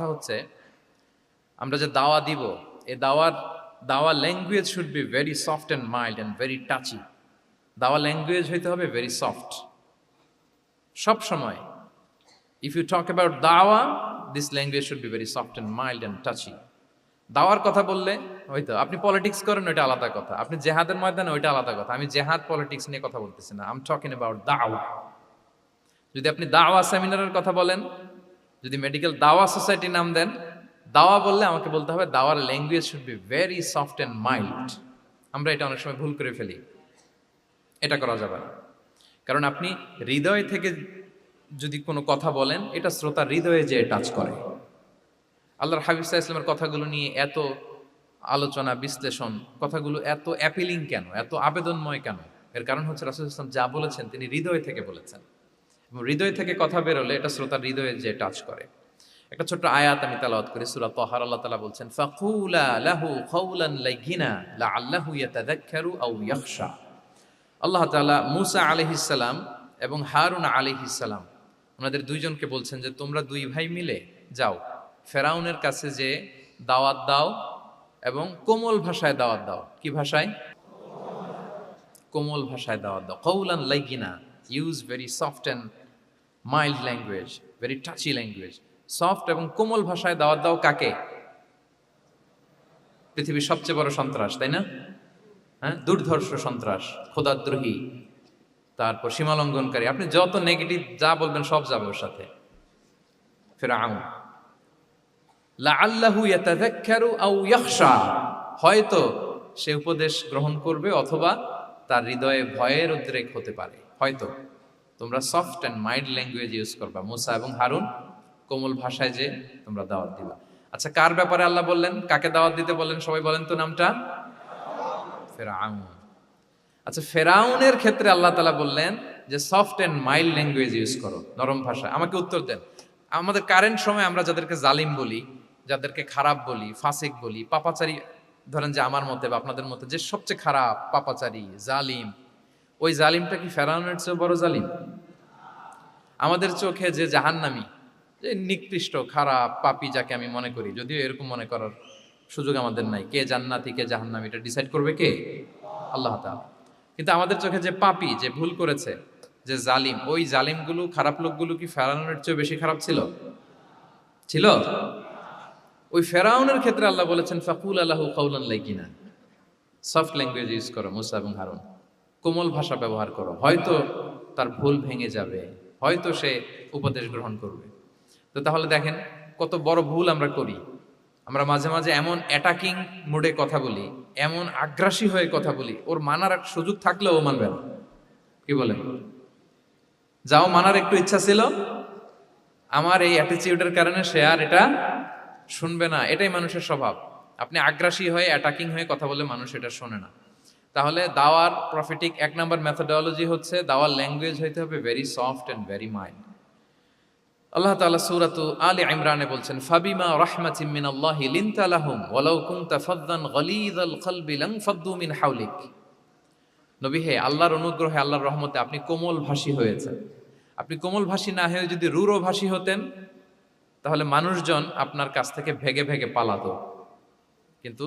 কথা হচ্ছে, আমরা যে দাওয়া দিব, এ দাওয়ার দাওয়া language should be very soft and mild and very touchy দাওয়া ল্যাঙ্গুয়েজ হইতে হবে ভেরি সফট সব সময় ইফ ইউ টক অ্যাবাউট দাওয়া this language should be very soft and mild and touchy দাওয়ার কথা বললে, হয়তো, আপনি পলিটিক্স করেন, ওইটা আলাদা কথা। আপনি জেহাদের ময়দানে, ওইটা আলাদা কথা। আমি জেহাদ পলিটিক্স নিয়ে কথা বলতেছি না। আম টকিং অ্যাবাউট দাওয়া। যদি আপনি দাওয়া সেমিনারের কথা বলেন যদি মেডিকেল দাওয়া সোসাইটি নাম দেন, দাওয়া বললে আমাকে বলতে হবে, দাওয়ার language should be very soft and mild আমরা এটা অনেক সময় ভুল করে ফেলি। এটা করা যাবে না। কারণ আপনি হৃদয় থেকে যদি কোনো কথা বলেন, এটা শ্রোতার হৃদয়ে যে টাচ করে। আল্লাহর হাবিব ইসলামের কথাগুলো নিয়ে এত আলোচনা, বিশ্লেষণ, কথাগুলো এত অ্যাপিলিং কেন? এত আবেদনময় কেন? এর কারণ হচ্ছে রাসুল ইসলাম যা বলেছেন, তিনি হৃদয় থেকে বলেছেন। হৃদয় থেকে কথা বেরোলে এটা শ্রোতার হৃদয়ে যে টাচ করে। একটা ছোট্ট আয়াত আমি তালাওয়াত করি, সূরা তাহার আল্লাহ তাআলা বলছেন, ফাকুলা লাহু কাওলান লাইগিনা লাআল্লাহু ইয়াতাযাক্কারু আও ইয়াখশা। আল্লাহ তাআলা মূসা আলাইহিস এবং হারুন আলাইহিস ওনাদের দুইজনকে বলছেন যে, তোমরা দুই ভাই মিলে যাও, ফেরাউনের কাছে যে দাওয়াত দাও এবং কোমল ভাষায় দাওয়াত দাও। কি ভাষায়? কোমল ভাষায় দাওয়াত দাও। কৌলান লাইগিনা use very soft and mild language very touchy language soft এবং কোমল ভাষায় দাওয়াত দাও কাকে? পৃথিবীর সবচেয়ে বড় সন্ত্রাস, তাই না? হ্যাঁ? দুর্ধর্ষ সন্ত্রাস খোদাদ্রোহী তারপর সীমালঙ্ঘনকারী। আপনি যত নেগেটিভ যা বলবেন সব যাবে ওর সাথে। ফের ইয়াখশা। হয়তো সে উপদেশ গ্রহণ করবে অথবা তার হৃদয়ে ভয়ের উদ্রেক হতে পারে। হয়তো। তোমরা soft and mild language use করবা। মুসা এবং হারুন, কোমল ভাষায় যে তোমরা দাওয়াত দিবা। আচ্ছা কার ব্যাপারে আল্লাহ বললেন? কাকে দাওয়াত দিতে বললেন? সবাই বলেন তো নামটা। ফেরাউন। আচ্ছা ফেরাউনের ক্ষেত্রে আল্লাহ তালা বললেন যে soft and mild language use করো, নরম ভাষা আমাকে উত্তর দেন। আমাদের কারেন্ট সময় আমরা যাদেরকে জালিম বলি, যাদেরকে খারাপ বলি, ফাসিক বলি, পাপাচারি, ধরেন যে আমার মতে বা আপনাদের মতে যে সবচেয়ে খারাপ, পাপাচারি, জালিম, ওই জালিমটা কি ফেরাউনের চেয়েও বড় জালিম? আমাদের চোখে যে জাহান্নামি, যে নিকৃষ্ট, খারাপ পাপি যাকে আমি মনে করি, যদিও এরকম মনে করার সুযোগ আমাদের নাই। কে জান্নাতি, কে জাহান্নামি, এটা ডিসাইড করবে কে? আল্লাহ কিন্তু আমাদের চোখে যে পাপি, যে ভুল করেছে, যে জালিম, ওই জালিমগুলো, খারাপ লোকগুলো কি ফেরাউনের চেয়ে বেশি খারাপ ছিল? ছিল? ওই ফেরাউনের ক্ষেত্রে আল্লাহ বলেছেন, ফাকুল আল্লাহ কাউলান লাইকিনা। সফট ল্যাঙ্গুয়েজ ইউজ করো, মুসা এবং হারুন। কোমল ভাষা ব্যবহার করো। হয়তো তার ভুল ভেঙে যাবে। হয়তো সে উপদেশ গ্রহণ করবে। তো তাহলে দেখেন, কত বড় ভুল আমরা করি। আমরা মাঝে মাঝে এমন অ্যাটাকিং মোডে কথা বলি, এমন আগ্রাসী হয়ে কথা বলি, ওর মানার সুযোগ থাকলেও ও মানবে না। কি বলেন? যাও মানার একটু ইচ্ছা ছিল, আমার এই অ্যাটিচিউডের কারণে সে আর এটা শুনবে না, এটাই মানুষের স্বভাব। আপনি আগ্রাসী হয়ে অ্যাটাকিং হয়ে কথা বলে মানুষ এটা শোনে না। তাহলে দাওয়ার প্রফিটিক এক নম্বর মেথোডোলজি হচ্ছে, দাওয়ার ল্যাঙ্গুয়েজ হইতে হবে very soft and very mild আল্লাহ তাআলা সূরাতু আলে ইমরানে বলছেন, ফাবিমা রাহমাতিম মিনাল্লাহি লিনতা লাহুম, ওয়ালাউ কুনতা ফাদ্দান গলিযাল কলবি ফাদ্দু মিন হাওলিক। নবী, হে আল্লাহর অনুগ্রহে, আল্লাহর রহমতে আপনি কোমল ভাষী হয়েছেন। আপনি কোমল ভাষী না হয়ে যদি রূঢ় ভাষী হতেন, তাহলে মানুষজন আপনার কাছ থেকে ভেগে ভেগে পালাতো। কিন্তু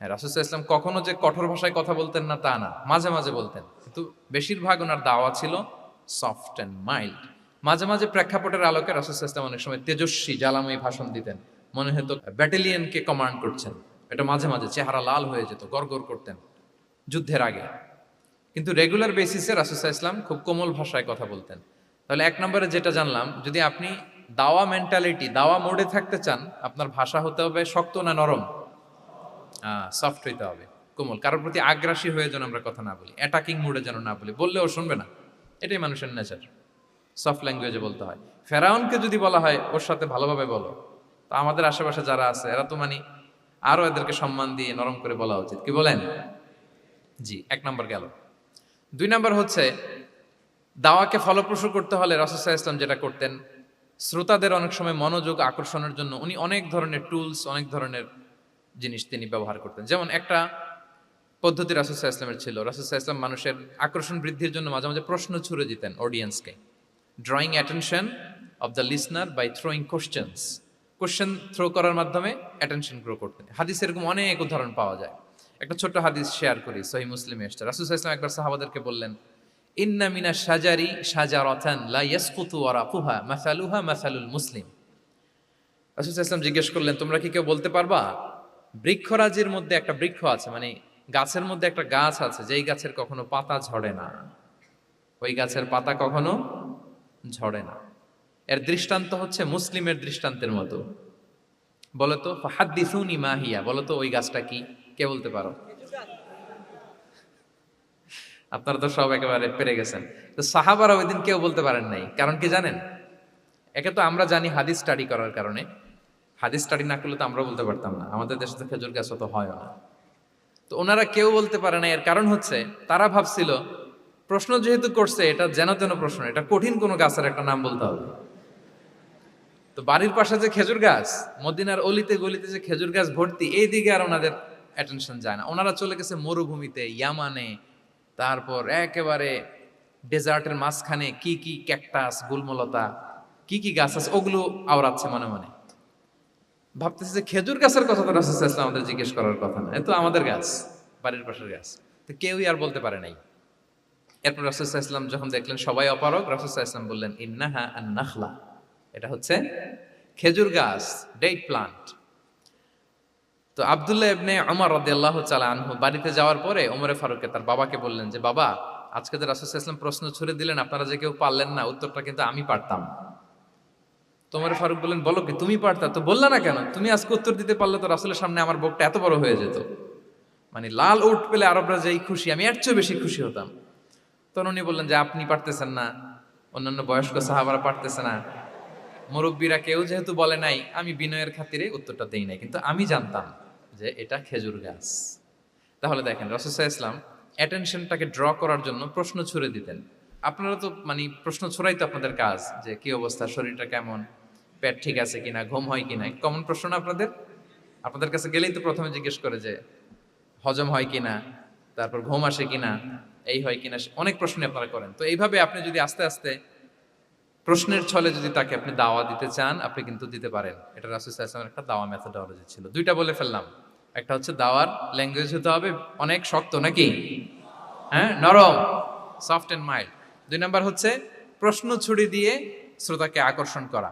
হ্যাঁ রাসুসাহ ইসলাম কখনো যে কঠোর ভাষায় কথা বলতেন না, তা না। মাঝে মাঝে বলতেন। কিন্তু বেশিরভাগ ওনার দাওয়া ছিল সফট অ্যান্ড মাইল্ড মাঝে মাঝে প্রেক্ষাপটের আলোকে রাসুসাহ ইসলাম অনেক সময় তেজস্বী, জ্বালাময়ী ভাষণ দিতেন। মনে হতো ব্যাটালিয়নকে কমান্ড করছেন। এটা মাঝে মাঝে চেহারা লাল হয়ে যেত, গড়গড় করতেন যুদ্ধের আগে। কিন্তু রেগুলার বেসিসে রাসুসাহ ইসলাম খুব কোমল ভাষায় কথা বলতেন। তাহলে এক নম্বরে যেটা জানলাম, যদি আপনি দাওয়া মেন্টালিটি দাওয়া মোডে থাকতে চান, আপনার ভাষা হতে হবে শক্ত না নরম। সফট হইতে হবে। কোমল। কারোর প্রতি আগ্রাসী হয়ে যেন আমরা কথা না বলি। অ্যাটাকিং মোডে যেন না বলি। বললেও শুনবে না। এটাই মানুষের নেচার সফট ল্যাঙ্গুয়েজে বলতে হয়। ফেরাউনকে যদি বলা হয়, ওর সাথে ভালোভাবে বলো। তো আমাদের আশেপাশে যারা আছে, এরা তো মানে আরও এদেরকে সম্মান দিয়ে নরম করে বলা উচিত। কি বলেন? জি, এক নম্বর গেল। দুই নম্বর হচ্ছে, দাওয়াকে ফলপ্রসূ করতে হলে রাসুসাহ ইসলাম যেটা করতেন, শ্রোতাদের অনেক সময় মনোযোগ আকর্ষণের জন্য উনি অনেক ধরনের টুলস অনেক ধরনের জিনিস তিনি ব্যবহার করতেন। যেমন একটা পদ্ধতি রাসুসাহ ইসলামের ছিল। রাসুসাহ ইসলাম মানুষের আকর্ষণ বৃদ্ধির জন্য মাঝে মাঝে প্রশ্ন ছুড়ে দিতেন অডিয়েন্সকে drawing attention of the listener by throwing questions question throw করার মাধ্যমে অ্যাটেনশন গ্রো করতেন। হাদিস এরকম অনেক উদাহরণ পাওয়া যায়। একটা ছোট্ট হাদিস শেয়ার করি, সহি মুসলিমে এসছে। রাসুসাহ ইসলাম একবার সাহাবাদেরকে বললেন, ইন্না মিনা সাজারি সাজারাতান লা ইয়াসকুতু ওয়ারাকুহা মাসালুহা মাসালুল মুসলিম। রাসূল ইসলাম জিজ্ঞেস করলেন, তোমরা কি কেউ বলতে পারবা বৃক্ষরাজির মধ্যে একটা বৃক্ষ আছে মানে গাছের মধ্যে একটা গাছ আছে, যেই গাছের কখনো পাতা ঝরে না। ওই গাছের পাতা কখনো ঝরে না। এর দৃষ্টান্ত হচ্ছে মুসলিমের দৃষ্টান্তের মতো। বলো তো ফাহাদ্দিসুনি মাহিয়া বলো তো ওই গাছটা কি? কে বলতে পারো? আপনারা তো সব একেবারে পেরে গেছেন। তো সাহাবারা ওই দিন কেউ বলতে পারেন নাই। কারণ কি জানেন? একে তো আমরা জানি হাদিস স্টাডি করার কারণে। হাদিস স্টাডি না করলে তো আমরা বলতে পারতাম না। আমাদের দেশে তো খেজুর গাছ অত হয় না। তো ওনারা কেউ বলতে পারে না। এর কারণ হচ্ছে, তারা ভাবছিল, প্রশ্ন যেহেতু করছে, এটা যেন তেন প্রশ্ন, এটা কঠিন কোনো গাছের একটা নাম বলতে হবে। তো বাড়ির পাশে যে খেজুর গাছ, মদিনার অলিতে গলিতে যে খেজুর গাছ ভর্তি, এই দিকে আর ওনাদের অ্যাটেনশন যায় না। ওনারা চলে গেছে মরুভূমিতে, ইয়ামানে, তারপর একেবারে ডেজার্টের মাঝখানে কি কি ক্যাকটাস গুলমলতা, কি কি গাছ আছে, ওগুলো আওড়াচ্ছে মনে মনে। ভাবতেছে যে খেজুর গাছের কথা তো রাসুল ইসলাম আমাদের জিজ্ঞেস করার কথা না। এ তো আমাদের গাছ, বাড়ির পাশের গাছ। তো কেউই আর বলতে পারে নাই। এরপর রাসুল ইসলাম যখন দেখলেন সবাই অপারক রাসুল ইসলাম বললেন, ইন্নাহা আন নাখলা। এটা হচ্ছে খেজুর গাছ ডেট প্লান্ট তো আবদুল্লাহ ইবনে ওমর রাদিয়াল্লাহু আনহু বাড়িতে যাওয়ার পরে ওমরে ফারুককে তার বাবাকে বললেন যে, বাবা, আজকে যে রাসূল আলাইহি প্রশ্ন ছুড়ে দিলেন, আপনারা যে কেউ পারলেন না, উত্তরটা কিন্তু আমি পারতাম। তো ওমরে ফারুক বললেন, বলো কি, তুমি পারতা? তো বললা না কেন? তুমি আজকে উত্তর দিতে পারলে তো রাসূলের সামনে আমার বুকটা এত বড় হয়ে যেত। মানে লাল উট পেলে আরবরা যেই খুশি, আমি এর চেয়ে বেশি খুশি হতাম। তখন উনি বললেন যে, আপনি পারতেছেন না। অন্যান্য বয়স্ক সাহাবারা পারতেছে না। মুরব্বীরা কেউ যেহেতু বলে নাই, আমি বিনয়ের খাতিরে উত্তরটা দেই নাই। কিন্তু আমি জানতাম যে এটা খেজুর গাছ। তাহলে দেখেন রসুসা ইসলাম অ্যাটেনশনটাকে ড্র করার জন্য প্রশ্ন ছুড়ে দিতেন। আপনারা তো মানে প্রশ্ন ছড়াই তো আপনাদের কাজ যে, কি অবস্থা? শরীরটা কেমন? পেট ঠিক আছে কিনা ঘুম হয় কিনা? কমন প্রশ্ন না আপনাদের? আপনাদের কাছে গেলেই তো প্রথমে জিজ্ঞেস করে যে হজম হয় কিনা তারপর ঘুম আসে কিনা এই হয় কিনা অনেক প্রশ্ন আপনারা করেন। তো এইভাবে আপনি যদি আস্তে আস্তে প্রশ্নের ছলে যদি তাকে আপনি দাওয়া দিতে চান আপনি কিন্তু দিতে পারেন। এটা রাসুল ইসলামের একটা দাওয়া মেথোডলজি ছিল। দুইটা বলে ফেললাম। একটা হচ্ছে দাওয়ার ল্যাঙ্গুয়েজ হতে হবে অনেক শক্ত নাকি? হ্যাঁ নরম সফট অ্যান্ড মাইল্ড দুই নাম্বার হচ্ছে প্রশ্ন ছুড়ি দিয়ে শ্রোতাকে আকর্ষণ করা।